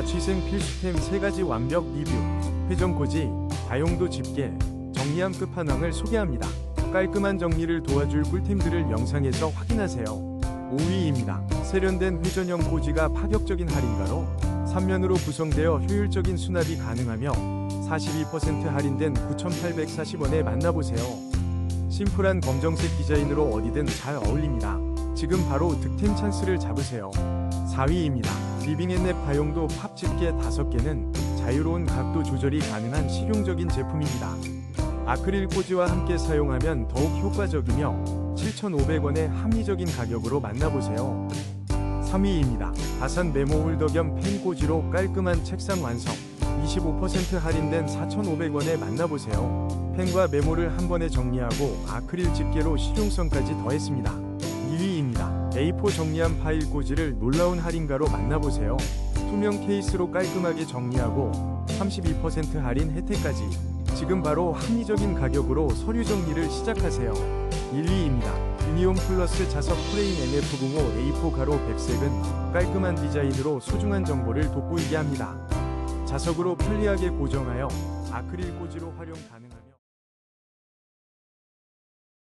자취생 필수템 3가지 완벽 리뷰 회전꽂이, 다용도 집게, 정리함 끝판왕을 소개합니다. 깔끔한 정리를 도와줄 꿀템들을 영상에서 확인하세요. 5위입니다. 세련된 회전형 꽂이가 파격적인 할인가로 3면으로 구성되어 효율적인 수납이 가능하며 42% 할인된 9,840원에 만나보세요. 심플한 검정색 디자인으로 어디든 잘 어울립니다. 지금 바로 득템 찬스를 잡으세요. 4위입니다. 리빙앤랩 다용도 팝 집게 5개는 자유로운 각도 조절이 가능한 실용적인 제품입니다. 아크릴 꽂이와 함께 사용하면 더욱 효과적이며 7,500원의 합리적인 가격으로 만나보세요. 3위입니다. 다산 메모 홀더 겸 펜 꽂이로 깔끔한 책상 완성. 25% 할인된 4,500원에 만나보세요. 펜과 메모를 한 번에 정리하고 아크릴 집게로 실용성까지 더했습니다. 2위입니다. A4 정리한 파일 꽂이를 놀라운 할인가로 만나보세요. 투명 케이스로 깔끔하게 정리하고 32% 할인 혜택까지. 지금 바로 합리적인 가격으로 서류 정리를 시작하세요. 1위입니다. 유니온 플러스 자석 프레임 NF05 A4 가로 백색은 깔끔한 디자인으로 소중한 정보를 돋보이게 합니다. 자석으로 편리하게 고정하여 아크릴 꽂이로 활용 가능.